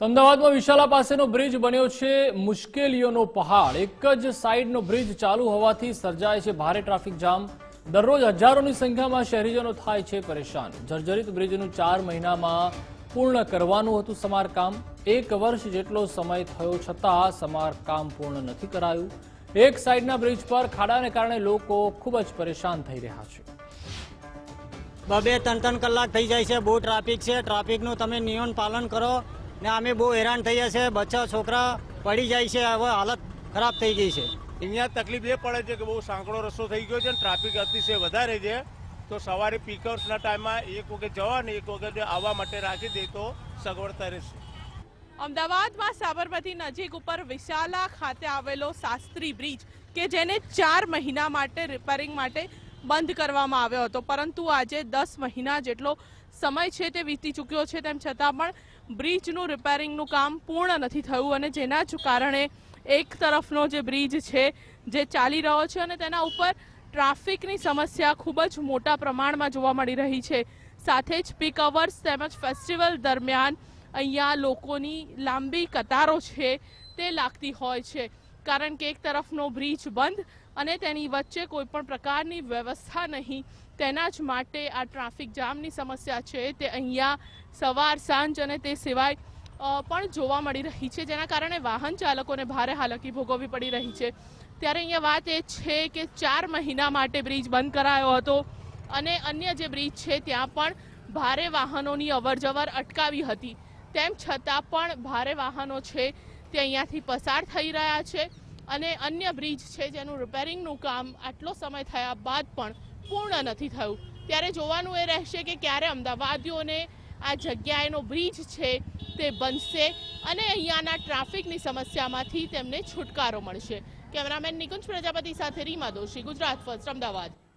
અમદાવાદમાં વિશાલા પાસેનો બ્રિજ બન્યો છે, મુશ્કેલીઓનો પહાડ. એક જ સાઈડનો બ્રિજ ચાલુ હોવાથી સર્જાય છે ભારે ટ્રાફિક જામ. દરરોજ હજારોની સંખ્યામાં શહેરીજનો થાય છે પરેશાન. જર્જરિત બ્રિજનું ચાર મહિનામાં પૂર્ણ કરવાનું હતું સમારકામ. એક વર્ષ જેટલો સમય થયો છતાં સમારકામ પૂર્ણ નથી કરાયું. એક સાઈડના બ્રિજ પર ખાડાને કારણે લોકો ખૂબ જ પરેશાન થઈ રહ્યા છે. બબે ત્રણ ત્રણ કલાક થઈ જાય છે, બહુ ટ્રાફિક છે. ટ્રાફિકનું તમે નિયમ પાલન કરો. ને અમે બહુ હેરાન થઈએ છીએ બચ્ચા છોકરા પડી જાય છે હવે હાલત ખરાબ થઈ ગઈ છે. અહીંયા તકલીફ એ પડે છે કે બહુ સાંકડો રસ્તો થઈ ગયો છે અને ટ્રાફિક અતિશય વધારે છે તો સવારે પિકઅપ્સના ટાઈમમાં એક વખત જવા ને એક વખત આવવા માટે રાખી દે તો સગવડતા રહેશે. અમદાવાદમાં સાબરમતી નજીક ઉપર વિશાલા ખાતે આવેલો શાસ્ત્રી બ્રિજ કે જેને ચાર મહિના માટે રિપેરિંગ માટે બંધ કરવામાં આવ્યો હતો. પરંતુ આજે દસ મહિના જેટલો સમય છે તે વીતી ચૂક્યો છે. તેમ છતાં પણ બ્રિજનું રિપેરિંગનું કામ પૂર્ણ નથી થયું અને જેના જ કારણે એક તરફનો જે બ્રિજ છે જે ચાલી રહ્યો છે અને તેના ઉપર ટ્રાફિકની સમસ્યા ખૂબ જ મોટા પ્રમાણમાં જોવા મળી રહી છે. સાથે જ પીક અવર્સ તેમજ ફેસ્ટિવલ દરમિયાન અહીંયા લોકોની લાંબી કતારો છે તે લાગતી હોય છે. કારણ કે એક તરફનો બ્રિજ બંધ અને તેની વચ્ચે કોઈ પણ પ્રકારની વ્યવસ્થા નહીં. તેના જ માટે આ ટ્રાફિક જામની સમસ્યા છે. તે અહીંયા સવાર, સાંજ અને તે સિવાય પણ જોવા મળી રહી છે. જેના કારણે વાહન ચાલકોને ભારે હાલાકી ભોગવવી પડી રહી છે. ત્યારે અહીંયા વાત એ છે કે ચાર મહિના માટે બ્રિજ બંધ કરાયો હતો અને અન્ય જે બ્રિજ છે ત્યાં પણ ભારે વાહનોની અવરજવર અટકાવી હતી. તેમ છતાં પણ ભારે વાહનો છે તે અહીંયાથી પસાર થઈ રહ્યા છે અને અન્ય બ્રિજ છે જેનું રિપેરિંગનું કામ આટલો સમય થયા બાદ પણ પૂર્ણ નથી થયું. ત્યારે જોવાનું એ રહેશે કે ક્યારે અમદાવાદીઓને આ જગ્યાએનો બ્રિજ છે તે બનશે અને અહીંયાના ટ્રાફિકની સમસ્યામાંથી તેમને છુટકારો મળશે. કેમેરામેન નિકુંજ પ્રજાપતિ સાથે રીમા દોશી, ગુજરાત ફર્સ્ટ અમદાવાદ.